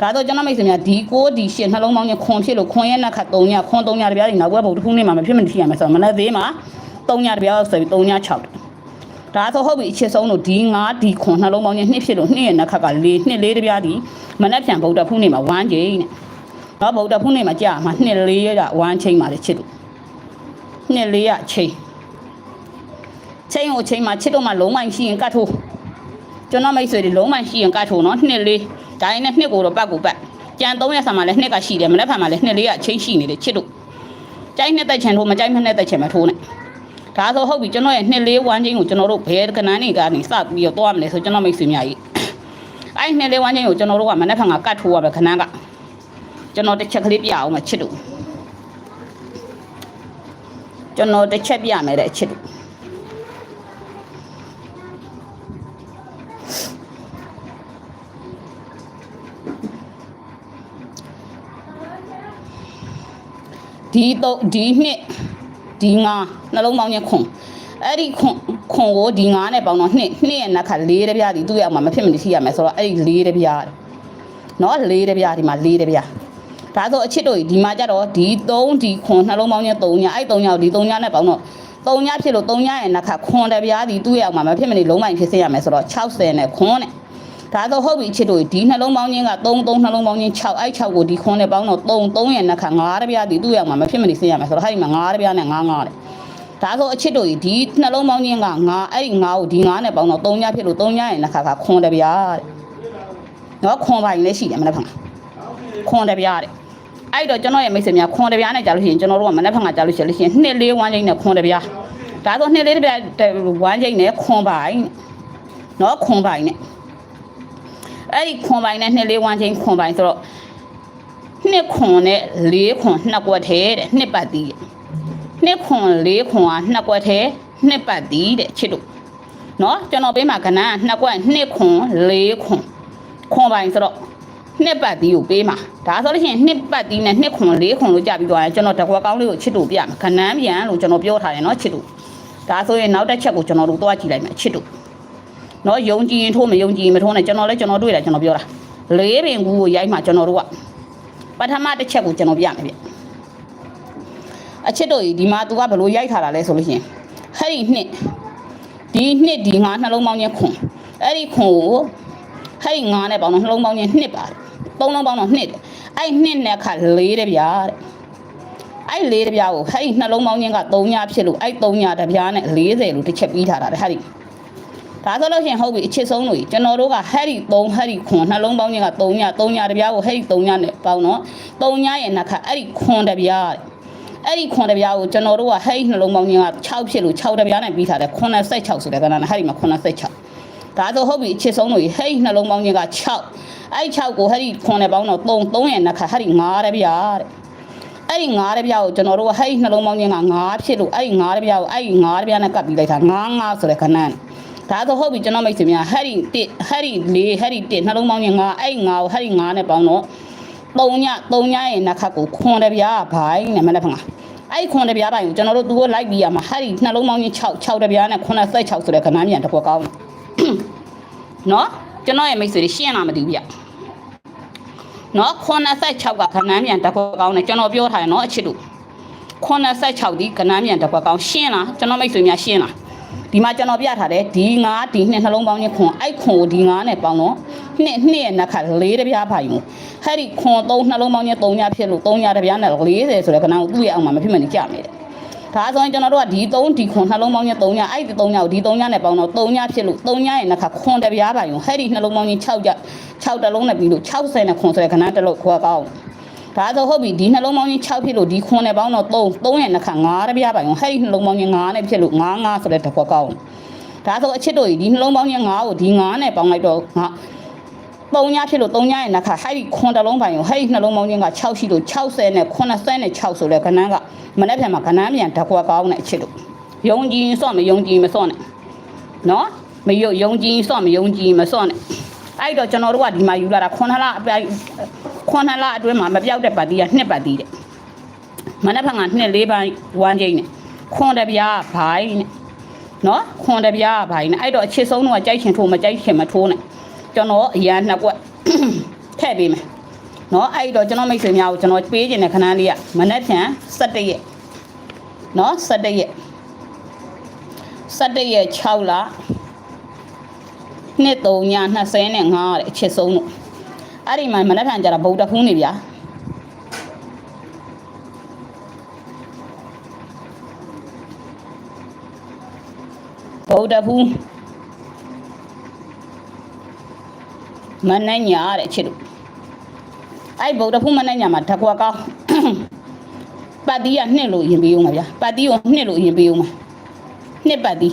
ဒါတော့ကျွန်တော်မိတ်ဆွေများဒီ6ဒီ8နှလုံးပေါင်းချင်းခွန်ဖြစ်လို့ခွန်ရဲ့နက်ခတ်3ညခွန်3ညတပြားဒီနောက်ဘက်ဘုံတစ်ခုနဲ့မှမဖြစ်မနေရမယ်ဆိုတော့မနေ့သေးမှာ3ညတပြားဆိုပြီး3ည6 ဒါဆိုဟုတ်ပြီအချစ်ဆုံးလို့ဒီ9ဒီခွန်နှလုံးပေါင်းချင်း2ဖြစ်လို့2ရဲ့နက်ခတ်က4 2 4တပြားဒီမနေ့ပြန်ဗုဒ္ဓဖူးနေ့မှာ1ချိန်နဲ့တော့ဗုဒ္ဓဖူးနေ့မှာကြာမှာ2 4ရ1ချိန်ပါလေချစ်လို့2 4ရချိန်ချိန်ကိုချိန်မှာချစ်တော့မှလုံးမိုင်းရှိရင်ကတ်ထိုးကျွန်တော်မိတ်ဆွေတွေလုံးမိုင်းရှိရင်ကတ်ထိုးနော်2 4ဒါရင်းနဲ့နှစ်ကိုတော့ပတ်ကိုပတ်ကြံ3ရက်ဆာမှာလည်းနှစ်ကရှိတယ်မနေ့ဖန်မှာလည်းနှစ်လေးကအချင်းရှိနေတယ်ချစ်တို့ကြိုက်နှစ်သက်ချင်ထိုးမကြိုက်မနှစ်သက်ချင်မထိုးနဲ့ ဒါဆိုဟုတ်ပြီကျွန်တော်ရဲ့နှစ်လေးဝမ်းချင်းကိုကျွန်တော်တို့ဘယ်ကနန်းနေကနေစပြီးတော့သွားမလဲဆိုကျွန်တော်မိတ်ဆွေများကြီးအဲ့နှစ်လေးဝမ်းချင်းကိုကျွန်တော်တို့ကမနေ့ကငါကတ်ထိုးရမယ်ခဏကကျွန်တော်တစ်ချက်ကလေးပြအောင်မချစ်တို့ကျွန်တော်တစ်ချက်ပြမယ်တဲ့အချစ်တို့ဒီတော့ဒီနှစ် ဒီငါနှလုံးပေါင်းချင်းခွန်အဲ့ဒီခွန်ခွန်ကိုဒီငါနဲ့ပေါင်းတော့နှစ်နှစ်ရဲ့နက်ခါလေးတပြားဒီသူ့ရဲ့အမှမဖြစ်မနေရှိရမယ်ဆိုတော့အဲ့ဒီလေးတပြားနော်လေးတပြားဒီမှာလေးတပြားဒါဆိုအချစ်တို့ဒီမှာကြတော့ဒီ3ဒီခွန်နှလုံးပေါင်းချင်း3ညအဲ့3ညကိုဒီ3ညနဲ့ပေါင်းတော့3ညဖြစ်လို့3ညရဲ့နက်ခါခွန်တပြားဒီသူ့ရဲ့အမှမဖြစ်မနေလုံးမိုင်ဖြစ်စေရမယ်ဆိုတော့60နဲ့ခွန်နဲ့ ဒါဆိုဟုတ်ပြီအချစ်တို့ဒီနှလုံးပေါင်းချင်းက3 3နှလုံးပေါင်းချင်း6အဲ့6ကိုဒီခွန်နဲ့ပေါင်းတော့3 3ရဲ့နက်ခါ9တပြားဒီသူ့ရဲ့အမှမဖြစ်မနေစေရမယ်ဆိုတော့ဟဲ့ဒီမှာ9တပြားနဲ့9 9တဲ့ဒါဆိုအချစ်တို့ကြီးဒီနှလုံးပေါင်းချင်းကငါအဲ့ဒီငါကိုဒီငါနဲ့ပေါင်းတော့3ညဖြစ်လို့3ညရဲ့နှစ်ခါခါခွန်တပြားတဲ့နော်ခွန်ပိုင်းလည်းရှိတယ်မနေ့ကခွန်တပြားတဲ့အဲ့တော့ကျွန်တော်ရဲ့မိတ်ဆွေများခွန်တပြားနဲ့ကြာလို့ရှိရင်ကျွန်တော်တို့ကမနေ့ကကြာလို့ရှိရင်နှစ်လေးဝမ်းချင်းနဲ့ခွန်တပြားဒါဆိုနှစ်လေးတပြားဝမ်းချင်းနဲ့ခွန်ပိုင်းနော်ခွန်ပိုင်းနဲ့ အဲ့ဒီခွန်ပိုင်းနဲ့နှစ်လေးဝမ်းချင်းခွန်ပိုင်းဆိုတော့နှစ်ခွန်နဲ့လေးခွန်နှစ်ကွက်သေးတဲ့နှစ်ပတ်တီးတဲ့နှစ်ခွန်လေးခွန်ကနှစ်ကွက်သေးနှစ်ပတ်တီးတဲ့ချစ်တို့နော်ကျွန်တော်ပေးမှာကဏ္ဍကနှစ်ကွက်နှစ်ခွန်လေးခွန်ခွန်ပိုင်းဆိုတော့နှစ်ပတ်တီးကိုပေးမှာဒါဆိုလို့ရှိရင်နှစ်ပတ်တီးနဲ့နှစ်ခွန်လေးခွန်လို့ကြပြီးသွားရင်ကျွန်တော်တကွက်ကောင်းလေးကိုချစ်တို့ပြမှာကဏ္ဍပြန်လို့ကျွန်တော်ပြောထားတယ်နော်ချစ်တို့ဒါဆိုရင်နောက်တစ်ချက်ကိုကျွန်တော်တို့သွားကြည့်လိုက်မယ်ချစ်တို့ နော်ယုံကြည်ရင်ထိုးမယုံကြည်ရင်မထိုးနဲ့ကျွန်တော်လည်းကျွန်တော်တွေ့တယ်ကျွန်တော်ပြောတာလေးပင်ကူကိုရိုက်မှာကျွန်တော်တို့ကပထမတစ်ချက်ကိုကျွန်တော်ပြမယ်ဗျအချစ်တို့ကြီးဒီမှာ तू ကဘလို့ရိုက်ထားတာလဲဆိုလို့ရှိရင်ဟဲ့ဒီနှစ်ဒီနှစ်ဒီငါနှလုံးပေါင်းချင်းခွန်အဲ့ဒီခွန်ကိုဟဲ့ဒီငါနဲ့ပေါင်းတော့နှလုံးပေါင်းချင်းနှစ်ပါတယ်သုံးလုံးပေါင်းတော့နှစ်တယ်အဲ့နှစ်နဲ့ခါလေးတပြားတဲ့အဲ့လေးတပြားကိုဟဲ့ဒီနှလုံးပေါင်းချင်းက3ညဖြစ်လို့အဲ့3ညတပြားနဲ့40လို့တစ်ချက်ပြီးထားတာတဲ့ဟဲ့ ဒီဒါဆိုလို့ရှိရင်ဟုတ်ပြီအချစ်ဆုံးလို့ကြီးကျွန်တော်တို့ကဟဲ့ဒီ3ဟဲ့ဒီခွန်နှလုံးပေါင်းချင်းက3ည3ညတပြားကိုဟဲ့ဒီ3ညနဲ့ပေါင်းတော့3ညရဲ့နှခါအဲ့ဒီခွန်တပြားတဲ့အဲ့ဒီခွန်တပြားကိုကျွန်တော်တို့ကဟဲ့နှလုံးပေါင်းချင်းက6ဖြစ်လို့6တပြားနဲ့ပြီးထားတယ်86ဆိုတဲ့ကဏ္ဍနဲ့ဟဲ့ဒီမှာ86ဒါဆိုဟုတ်ပြီအချစ်ဆုံးလို့ဟဲ့နှလုံးပေါင်းချင်းက6အဲ့6ကိုဟဲ့ဒီခွန်နဲ့ပေါင်းတော့3 3ရဲ့နှစ်ခါဟဲ့ဒီ9တပြားတဲ့အဲ့ဒီ9တပြားကိုကျွန်တော်တို့ကဟဲ့နှလုံးပေါင်းချင်းက9ဖြစ်လို့အဲ့ဒီ9တပြားကိုအဲ့ဒီ9တပြားနဲ့ကပ်ပြီးလိုက်တာ9 9ဆိုတဲ့ကဏ္ဍနဲ့ ဒါဆိုဟုတ်ပြီကျွန်တော်မိတ်ဆွေများဟဲ့ဒီ1ဟဲ့ဒီ4ဟဲ့ဒီ1နှလုံးပေါင်းချင်း9အဲ့ဒီ9ကိုဟဲ့ဒီ9နဲ့ပေါင်းတော့3ည3ညရဲ့နှစ်ခါကိုခွန်တပြားဘိုင်းနဲ့မနေ့ကအဲ့ခွန်တပြားပိုင်းကိုကျွန်တော်တို့သူတို့လိုက်ပြီးရမှာဟာဒီနှလုံးပေါင်းချင်း6 6တပြားနဲ့86ဆိုတဲ့ခဏမြန်တစ်ခွက်ကောင်းတယ်နော်ကျွန်တော်ရဲ့မိတ်ဆွေတွေရှင်းလာမသိဘူးဗျနော်86ကခဏမြန်တစ်ခွက်ကောင်းတယ်ကျွန်တော်ပြောထားတယ်နော်အချစ်တို့86ဒီခဏမြန်တစ်ခွက်ကောင်းရှင်းလားကျွန်တော်မိတ်ဆွေများရှင်းလား ဒီမှာကျွန်တော်ပြထားတယ်ဒီ9ဒီနှစ်နှလုံးပေါင်းချင်းခွန်အဲ့ခွန်ကိုဒီ9နဲ့ပေါင်းတော့နှစ်နှစ်ရဲ့နှစ်ခါလေးတပြားဖိုင်ကိုဟဲ့ဒီခွန်3နှလုံးပေါင်းချင်း3ညဖြစ်လို့3ညတပြားနဲ့40ဆိုတဲ့ခဏကိုသူ့ရဲ့အောင်မှာမဖြစ်မနေကြမယ်တဲ့ဒါဆိုရင်ကျွန်တော်တို့ကဒီ3ဒီခွန်နှလုံးပေါင်းချင်း3ညအဲ့ဒီ3ညကိုဒီ3ညနဲ့ပေါင်းတော့3ညဖြစ်လို့3ညရဲ့နှစ်ခါခွန်တပြားဖိုင်ကိုဟဲ့ဒီနှလုံးပေါင်းချင်း6ကြ6တလုံးနဲ့ပြီးလို့60နဲ့ခွန်ဆိုတဲ့ခဏတစ်လုံးခွာကောင်း ဒါဆိုဟုတ်ပြီဒီနှလုံးပေါင်းချင်း6ဖြစ်လို့ဒီခွန်းနဲ့ပေါင်းတော့3 3ရဲ့နှစ်ခါ9တပြားပိုင်ဟဲ့ဒီနှလုံးပေါင်းချင်း9နဲ့ဖြစ်လို့9 9ဆိုတဲ့တစ်ခွက်ကောင်းဒါဆိုအချစ်တို့ကြီးဒီနှလုံးပေါင်းချင်း9ကိုဒီ9နဲ့ပေါင်းလိုက်တော့ငါ3ညဖြစ်လို့3ညရဲ့နှစ်ခါဟဲ့ဒီခွန်းတစ်လုံးပိုင်ကိုဟဲ့ဒီနှလုံးပေါင်းချင်းက6ရှိလို့60နဲ့80နဲ့6ဆိုတဲ့ခဏန်းကမနေ့ပြန်မှာခဏန်းပြန်တစ်ခွက်ကောင်းတဲ့အချစ်တို့ယုံကြည်ရင်စော့မယုံကြည်ရင်မစော့နဲ့နော်မယုံယုံကြည်ရင်စော့မယုံကြည်ရင်မစော့နဲ့ အဲ့တော့ကျွန်တော်တို့ကဒီမှာယူလာတာ9လအပြိုင်ခွန်နှလအတွင်းမှာမပြောက်တဲ့ပါတီကနှစ်ပါတီတဲ့မနက်ဖြန်ကနှစ်လေးပိုင်းဝမ်းချင်းနဲ့ခွန်တပြားဘိုင်းနဲ့နော်ခွန်တပြားဘိုင်းနဲ့အဲ့တော့အချစ်ဆုံးတော့ကြိုက်ချင်ထိုးမကြိုက်ချင်မထိုးနဲ့ကျွန်တော်အရန်နှစ်ကွက်ထည့်ပေးမယ်နော်အဲ့တော့ကျွန်တော်မိတ်ဆွေများကိုကျွန်တော်ပေးခြင်းတဲ့ခဏလေးကမနက်ဖြန်17ရက်နော်17ရက်17ရက်6လ နှစ်3ည25တဲ့အချစ်ဆုံးတို့အဲ့ဒီမှာမနက်ဖြန်ကျတော့ဗုဒ္ဓဖူးနေဗျာဗုဒ္ဓဖူးမနဲ့ညာတဲ့ချစ်တို့အဲ့ဗုဒ္ဓဖူးမနဲ့ညာမှာဓကွာကောင်းပတ်တီးကနှစ်လို့ရင်ပေးအောင်ပါဗျာပတ်တီးကိုနှစ်လို့ရင်ပေးအောင်ပါနှစ်ပတ်ဒီ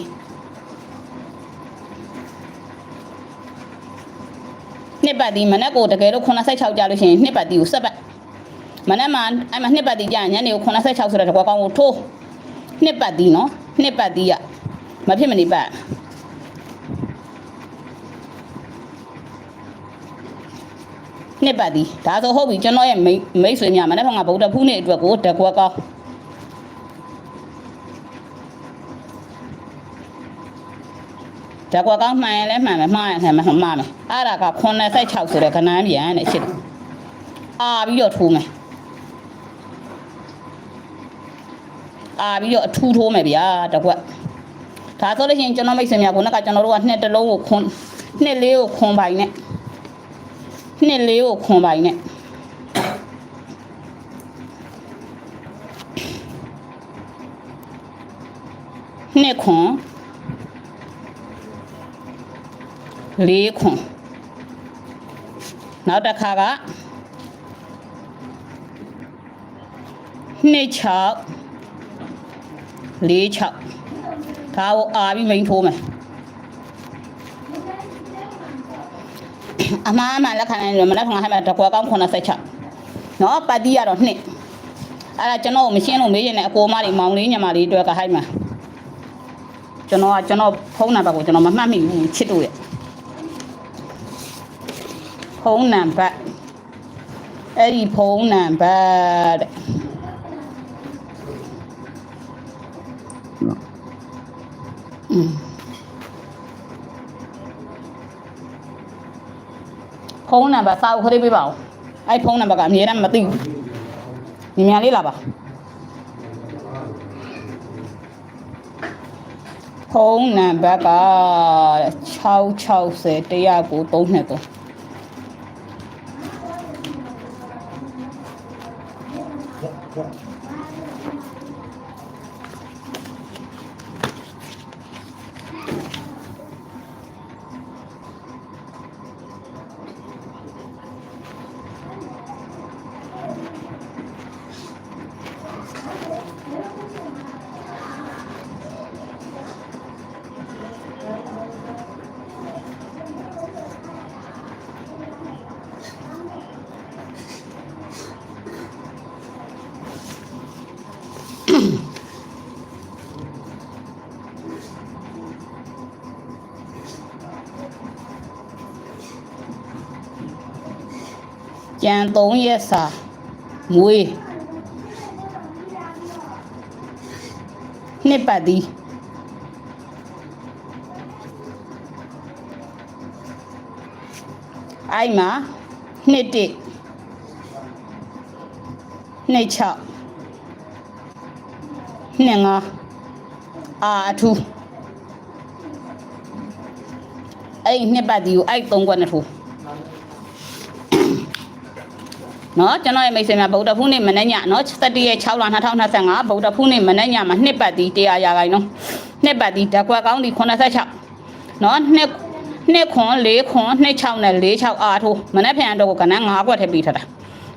နှစ်ပတ်ဒီမနေ့ကိုတကယ်လို့86ကြာလို့ရှိရင်နှစ်ပတ်ဒီကိုဆက်ပတ်မနေ့မှအဲ့မှာနှစ်ပတ်ဒီကြာရင်ညနေကို86ဆိုတဲ့တကွာကောင်းကိုထိုးနှစ်ပတ်ဒီနော်နှစ်ပတ်ဒီရမဖြစ်မနေပတ်နှစ်ပတ်ဒီဒါဆိုဟုတ်ပြီကျွန်တော်ရဲ့မိတ်မိတ်ဆွေများမနေ့ကငါဗုဒ္ဓဖူးနေ့အတွက်ကိုတကွာကောင်း ဒါကွာကောင်းမှန်ရင်လည်းမှန်မယ်မှားရင်လည်းမှန်မှားမယ်အဲ့ဒါက86ဆိုတဲ့ခဏန်းပြန်တဲ့ရှစ်အာပြီးတော့ထိုးမယ်အာပြီးတော့အထူးထိုးမယ်ဗျာတကွက်ဒါဆိုလို့ရှိရင်ကျွန်တော်မိတ်ဆွေများခုနကကျွန်တော်တို့ကနှစ်တစ်လုံးကိုခွန်းနှစ်လေးကိုခွန်ပိုင်နဲ့နှစ်လေးကိုခွန်ပိုင်နဲ့နှစ်ခွန် လေးခွန်နောက်တစ်ခါကနှစ်6လေး6ဒါကိုအာပြီးမိန်ထိုးမယ်အမှားအမှန်လက်ခံနိုင်တယ်မလက်ခံနိုင်မှာတကွာကောင်း86နော်ပတ်တီးရတော့နှစ်အဲ့ဒါကျွန်တော်မရှင်းလို့မေးရင်လည်းအကိုမလေးမောင်လေးညီမလေးအတွက်ကဟိုက်မှာကျွန်တော်ကကျွန်တော်ဖုန်းနံပါတ်ကိုကျွန်တော်မမှတ်မိဘူးချစ်တို့ရဲ့ဖု န်းနံပါတ်အဲ့ဒီဖုန်းနံပါတ်တဲ့อืมဖုန်းနံပါတ်စာအုပ်ခလေးပေးပါဦးအဲ့ဖုန်းနံပါတ်ကအမြဲတမ်းမသိဘူးညီမလေးလာပါဖုန်းနံပါတ်က660 193 3ရက်စာမွေးနှစ်ပတ်သည်အဲ့မှာနှစ်တစ်နှစ်6နှစ်5အာအထူးအဲ့ဒီနှစ်ပတ်သည်ကိုအဲ့3ခွက်နဲ့ထိုး နော်ကျွန်တော်ရဲ့မိတ်ဆွေများဗုဒ္ဓဖူးနေ့မနေ့ညနော်17ရက်6လ2025ဗုဒ္ဓဖူးနေ့မနေ့ညမှာနှစ်ပတ်တီ100ရာခိုင်နော်နှစ်ပတ်တီဓာတ်ကွက်ကောင်းတီ86နော်နှစ်နှစ်ခွန်၄ခွန်နှစ်6နဲ့၄6အားထိုးမနေ့ပြန်တော့ကနန်း9ခွက်ထည့်ပြီးထတာ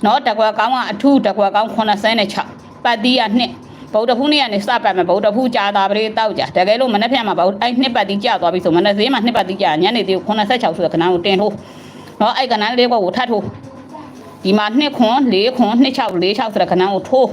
နော်ဓာတ်ကွက်ကောင်းကအထူးဓာတ်ကွက်ကောင်း86ပတ်တီကနှစ်ဗုဒ္ဓဖူးနေ့ကနေစပတ်မယ်ဗုဒ္ဓဖူးကြာတာပရိတောက်ကြတကယ်လို့မနေ့ပြန်မှာဗုဒ္ဓအဲ့နှစ်ပတ်တီကြာသွားပြီဆိုမနေ့ဈေးမှာနှစ်ပတ်တီကြာညနေသေး86ဆိုတဲ့ကနန်းကိုတင်ထိုးနော်အဲ့ကနန်းလေးခွက်ကိုထပ်ထိုး ဒီမှာ2ခွန်4ခွန်26 46ဆိုတဲ့ခဏကိုထိုး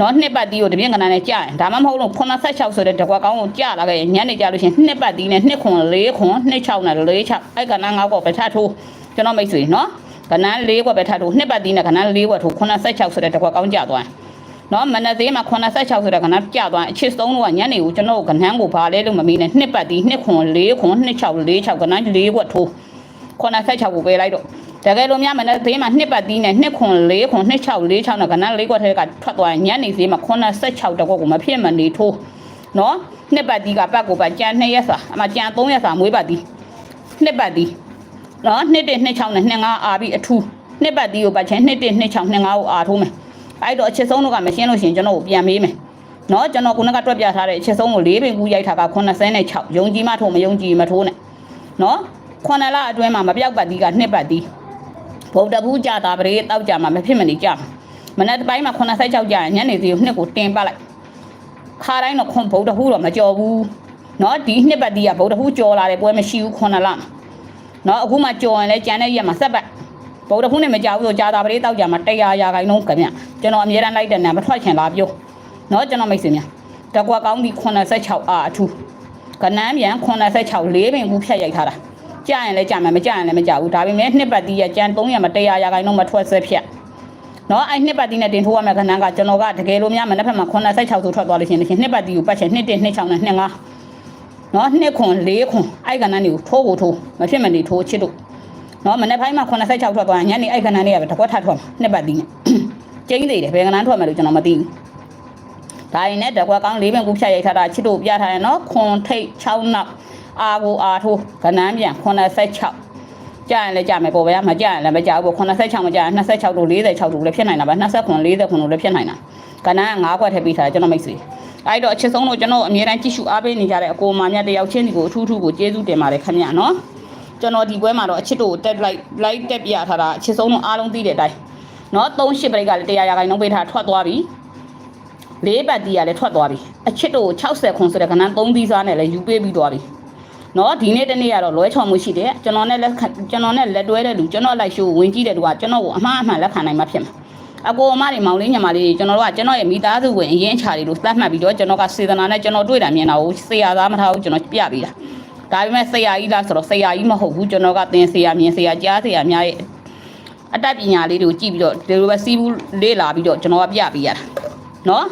နော်နှစ်ပတ်တီးကိုတပြင်းကဏ္ဍနဲ့ကြာရင်ဒါမှမဟုတ်လို့86ဆိုတဲ့တကွက်ကောင်းကိုကြာလာခဲ့ရင်ညနေကြာလို့ရှိရင်နှစ်ပတ်တီးနဲ့2ခွန်4ခွန်26နဲ့46အဲ့ကဏ္ဍ9ကွက်ပဲထပ်ထိုးကျွန်တော်မိတ်ဆွေနော်ကဏ္ဍ4ကွက်ပဲထပ်ထိုးနှစ်ပတ်တီးနဲ့ကဏ္ဍ4ကွက်ထိုး86ဆိုတဲ့တကွက်ကောင်းကြာသွားနော်မနက်သေးမှာ86ဆိုတဲ့ကဏ္ဍကြာသွားအချစ်ဆုံးတော့ညနေကိုကျွန်တော်ကဏ္ဍကိုဘာလဲလို့မမေးနဲ့နှစ်ပတ်တီး2ခွန်4ခွန်26 46ကဏ္ဍ4ကွက်ထိုး86ကိုပေးလိုက်တော့ တကယ်လို့များမနေ့သေးမှာနှစ်ပတ်တီးနဲ့နှစ်ခွန်၄ခွန်နှစ်6 4 6နဲ့ကနန်း၄ခွက်ထဲကထွက်သွားရင်ညနေသေးမှာ86တကွက်ကိုမဖြစ်မနေထိုးနော်နှစ်ပတ်တီးကပတ်ကိုပတ်ကြံ2ရက်စာအမကြံ3ရက်စာမွေးပတ်တီးနှစ်ပတ်တီးနော်နှစ်1နှစ်6နဲ့နှစ်5အာပြီးအထူးနှစ်ပတ်တီးကိုပတ်ချင်းနှစ်1နှစ်6နှစ်5ကိုအာထိုးမယ်အဲ့တော့အချက်ဆုံးတို့ကမရှင်းလို့ရှရင်ကျွန်တော်ကိုပြန်မေးမယ်နော်ကျွန်တော်ခုနကတွက်ပြထားတဲ့အချက်ဆုံးကို၄ပင်ကူးရိုက်ထားက86ယုံကြည်မှထိုးမယုံကြည်မထိုးနဲ့နော်ခွန်လအတွင်းမှာမပြောက်ပတ်တီးကနှစ်ပတ်တီး ဗုဒ္ဓဘူးကြတာပရိတောက်ကြမှာမဖြစ်မနေကြမှာမနေ့တစ်ပိုင်းမှာ86ကြရင်ညနေသေးကိုနှစ်ကိုတင်ပတ်လိုက်ခါတိုင်းတော့ခွန်ဗုဒ္ဓဘူးတော့မကြော်ဘူးနော်ဒီနှစ်ပတ်တီးကဗုဒ္ဓဟူးကြော်လာတယ်ပွဲမရှိဘူးခုနှစ်လမှာနော်အခုမှကြော်ရင်လဲကြံတဲ့ရက်မှာဆက်ပတ်ဗုဒ္ဓဟူးနဲ့မကြောက်ဘူးဆိုကြာတာပလေးတောက်ကြမှာ100ရာခိုင်နှုန်းခင်ဗျကျွန်တော်အမြဲတမ်းလိုက်တဲ့နာမထွက်ချင်လားပြောနော်ကျွန်တော်မိတ်ဆွေများတကွာကောင်းပြီး86အာအထူးကနန်းပြန်86လေးပင်ကူဖြတ်ရိုက်ထားတာ ကြာရင်လဲကြာမယ်မကြာရင်လည်းမကြာဘူးဒါပေမဲ့နှစ်ပတ်တီးရကြံ300မှာ100ရာခိုင်နှုန်းမထွက်ဆက်ဖြတ်နော်အဲ့နှစ်ပတ်တီးနဲ့တင်ထိုးရမယ့်ခဏကကျွန်တော်ကတကယ်လို့များမနေ့ဖက်မှာ86ဆိုထွက်သွားလို့ရှိရင်နှစ်ပတ်တီးကိုပတ်ချင်2 1 2 6နဲ့2 5နော်2ခွန်4ခွန်အဲ့ခဏနေကိုထိုးကိုထိုးမဖြစ်မနေထိုးချစ်တို့နော်မနေ့ဖိုင်းမှာ86ထွက်သွားရင်ညနေအဲ့ခဏနေရပဲတစ်ခွက်ထပ်ထွက်မှာနှစ်ပတ်တီးနဲ့ကျင်းသေးတယ်ဘယ်ခဏထွက်မယ်လို့ကျွန်တော်မသိဘူးဒါရင်နဲ့တကွက်ကောင်း၄ပင်ကူဖြတ်ရိုက်ထားတာချစ်တို့ပြထားတယ်နော်ခွန်ထိတ်6နောက် အာကိုအာထိုးကနန်းပြန်86ကြာရင်လည်းကြာမယ်ပေါ့ဗျာမကြာရင်လည်းမကြာဘူးပေါ့86မကြာရင်26တို့46တို့လည်းဖြစ်နိုင်တာပါ29 40တို့လည်းဖြစ်နိုင်တာကနန်းက9ခွက်ထည့်ပြီးထားတယ်ကျွန်တော်မိတ်ဆွေအဲ့တော့အချစ်ဆုံးတို့ကျွန်တော်အမြဲတမ်းကြည့်ရှုအားပေးနေကြတဲ့အကိုမမြတ်တယောက်ချင်းစီကိုအထူးထူးကိုကျေးဇူးတင်ပါတယ်ခင်ဗျာနော်ကျွန်တော်ဒီပွဲမှာတော့အချစ်တို့ကိုတက်လိုက်လိုက်တက်ပြထားတာအချစ်ဆုံးတို့အားလုံးသိတဲ့အတိုင်းနော်3ရှစ်ပရိတ်ကလည်းတရားရာခိုင်နှုန်းပေးထားထွက်သွားပြီလေးပတ်တီးကလည်းထွက်သွားပြီအချစ်တို့60ခွန်ဆိုတဲ့ကဏ္ဍ3သီးစားနဲ့လည်းယူပေးပြီးသွားပြီ နော်ဒီနေ့တနေ့ကတော့လွဲချော်မှုရှိတယ်ကျွန်တော်နဲ့လက်ခံကျွန်တော်နဲ့လက်တွဲတဲ့လူကျွန်တော်လိုက်ရှိုးဝင်ကြည့်တဲ့လူကကျွန်တော်ကိုအမှားအမှန်လက်ခံနိုင်မှဖြစ်မှာအကိုအမတွေမောင်လေးညီမလေးတွေကျွန်တော်တို့ကကျွန်တော်ရဲ့မိသားစုဝင်အရင်ချာတွေလို့သတ်မှတ်ပြီးတော့ကျွန်တော်ကစေတနာနဲ့ကျွန်တော်တွေ့တာမြင်တာကိုဆေးရသားမထားဘူးကျွန်တော်ပြပေးတာဒါပေမဲ့ဆေးရကြီးလားဆိုတော့ဆေးရကြီးမဟုတ်ဘူးကျွန်တော်ကသင်ဆေးရမြင်ဆေးရကြားဆေးရများရဲ့အတတ်ပညာလေးတွေကိုကြည့်ပြီးတော့ဒီလိုပဲစီးဘူးလေးလာပြီးတော့ကျွန်တော်ကပြပေးရတာနော်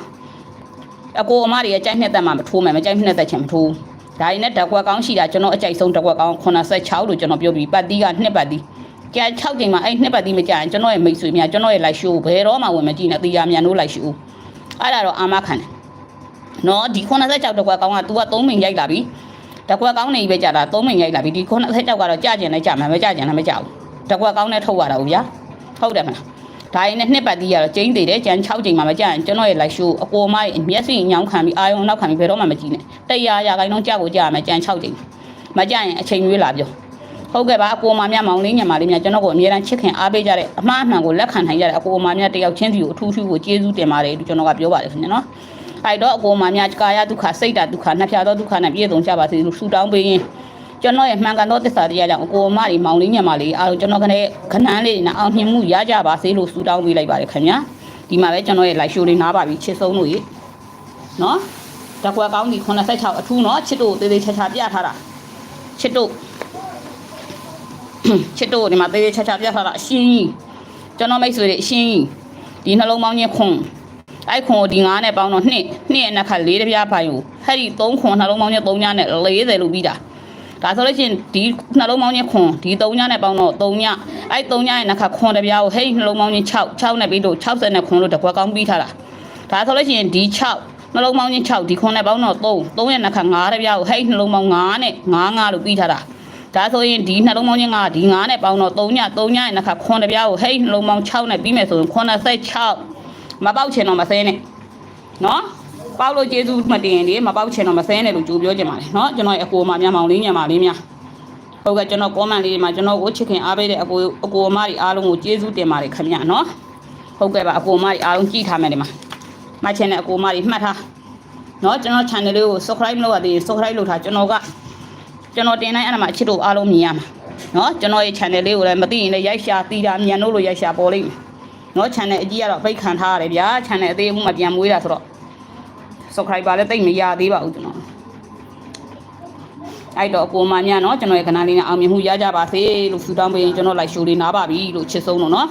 အကိုအမတွေရဲ့ကြိုက်နှစ်သက်မှမထိုးမယ်မကြိုက်နှစ်သက်ချင်မထိုးဘူး ဒါရင်းနဲ့ဓာတ်ကွက်ကောင်းရှိတာကျွန်တော်အကြိုက်ဆုံးဓာတ်ကွက်ကောင်း86လို့ကျွန်တော်ပြောပြီးပတ်တီးကနှစ်ပတ်တီးကြာ6ချိန်မှာအဲ့နှစ်ပတ်တီးမကြာရင်ကျွန်တော်ရဲ့မိတ်ဆွေများကျွန်တော်ရဲ့ live show ဘယ်တော့မှဝင်မကြည့်နဲ့တီးရမြန်တို့ live show အဲ့ဒါတော့အာမခံတယ်နော်ဒီ86ဓာတ်ကွက်ကောင်းက तू က3မိန်ရိုက်လာပြီဓာတ်ကွက်ကောင်းနေပြီပဲကြာတာ3မိန်ရိုက်လာပြီဒီ86ကတော့ကြာကျင်လည်းကြာမှာမကြာကျင်လည်းမကြာဘူးဓာတ်ကွက်ကောင်းနဲ့ထုတ်ရတာဘူးဗျာဟုတ်တယ်မလား ဒါရင်းနဲ့နှစ်ပတ်တီးရတော့ကျင်းသေးတယ်ကျန်6ချိန်မှာမကြာရင်ကျွန်တော်ရဲ့ live show အကိုမရဲ့မျက်စိညောင်းခံပြီးအာယုံနောက်ခံပြီးဘယ်တော့မှမကြည့်နဲ့တရားရာခိုင်နှုန်းကြာကိုကြာရမယ်ကျန်6ချိန်မကြာရင်အချိန်ရွေးလာပြောဟုတ်ကဲ့ပါအကိုမများမောင်လေးညီမလေးများကျွန်တော်ကိုအမြဲတမ်းချစ်ခင်အားပေးကြတဲ့အမှားအမှန်ကိုလက်ခံနိုင်ကြတဲ့အကိုမများတယောက်ချင်းစီကိုအထူးထူးကိုကျေးဇူးတင်ပါတယ်လို့ကျွန်တော်ကပြောပါတယ်ခင်ဗျာနော်အဲ့တော့အကိုမများကာယဒုက္ခစိတ်ဓာတ်ဒုက္ခနှဖျားသောဒုက္ခနဲ့ပြည့်စုံကြပါစေလို့ဆုတောင်းပေးရင် ကျွန်တော်ရဲ့မှန်ကန်သောသစ္စာတရားကြောင့်အကိုအမတွေမောင်လေးညမလေးအားလုံးကျွန်တော်ကနေခဏန်းလေးနဲ့အောင်မြင်မှုရကြပါစေလို့ဆုတောင်းပေးလိုက်ပါတယ်ခင်ဗျာဒီမှာပဲကျွန်တော်ရဲ့ live show လေးနားပါပြီချစ်ဆုံးလို့ရေနော်တကွာကောင်းဒီ86အထူးနော်ချစ်တို့တေးသေးချာချာပြထားတာချစ်တို့ချစ်တို့ဒီမှာတေးသေးချာချာပြထားတာအရှင်းကြီးကျွန်တော်မိတ်ဆွေတွေအရှင်းကြီးဒီနှလုံးပေါင်းချင်းခွန်အဲ့ခွန်ကိုဒီ9နဲ့ပေါင်းတော့2 2ရဲ့နှစ်ခါ4တပြားပိုင်းကိုဟဲ့ဒီ3ခွန်နှလုံးပေါင်းချင်း3ညနဲ့40လို့ပြီးတာ ဒါဆိုလို့ရှိရင်ဒီနှလုံးပေါင်းချင်းခွန်ဒီ3ညနဲ့ပေါင်းတော့3ညအဲ့3ညရဲ့နှစ်ခါခွန်တစ်ပြားကိုဟဲ့နှလုံးပေါင်းချင်း6 6နဲ့ပြီးတော့60နဲ့ခွန်လို့တကွက်ကောင်းပြီးထားတာဒါဆိုလို့ရှိရင်ဒီ6နှလုံးပေါင်းချင်း6ဒီခွန်နဲ့ပေါင်းတော့3 3ရဲ့နှစ်ခါ9တစ်ပြားကိုဟဲ့နှလုံးပေါင်း9နဲ့9 9လို့ပြီးထားတာဒါဆိုရင်ဒီနှလုံးပေါင်းချင်း9ဒီ9နဲ့ပေါင်းတော့3ည3ညရဲ့နှစ်ခါခွန်တစ်ပြားကိုဟဲ့နှလုံးပေါင်း6နဲ့ပြီးမယ်ဆိုရင်86မပေါက်ချင်တော့မစဲနဲ့နော် ပေါက်လို့ကျေးဇူးမတင်ရင်လေမပေါက်ချင်တော့မဆဲနဲ့လို့ကြိုးပြောချင်ပါတယ်เนาะကျွန်တော်ရဲ့အကိုအမများမောင်လေးမြန်မာလေးများဟုတ်ကဲ့ကျွန်တော် comment လေးတွေမှာကျွန်တော်ကိုချစ်ခင်အားပေးတဲ့အကိုအကိုအမတွေအားလုံးကိုကျေးဇူးတင်ပါတယ်ခင်ဗျเนาะဟုတ်ကဲ့ပါအကိုအမတွေအားလုံးကြည့်ထားမယ်ဒီမှာမှတ်ချင်တဲ့အကိုအမတွေမှတ်ထားเนาะကျွန်တော် channel လေးကို subscribe လုပ်ရသေး subscribe လုပ်ထားကျွန်တော်ကကျွန်တော်တင်တိုင်းအဲ့ဒါမှအချစ်တို့အားလုံးမြင်ရမှာเนาะကျွန်တော်ရဲ့ channel လေးကိုလည်းမသိရင်လည်းရိုက်ရှာတီးတာမြန်လို့လို့ရိုက်ရှာပေါ်လိမ့်မယ်เนาะ channel အကြီးကတော့ပိတ်ခံထားရတယ်ဗျာ channel အသေးအမှုမှပြန်မွေးတာဆိုတော့ subscriber လည်းတိတ်မရသေးပါဘူးကျွန်တော်အဲ့တော့အပေါ်မှာညနော်ကျွန်တော်ရဲ့ channel လေးနဲ့အောင်မြင်မှုရကြပါစေလို့ဆုတောင်းပေးရင်ကျွန်တော် live show လေးနားပါပြီလို့ချစ်ဆုံးလို့နော်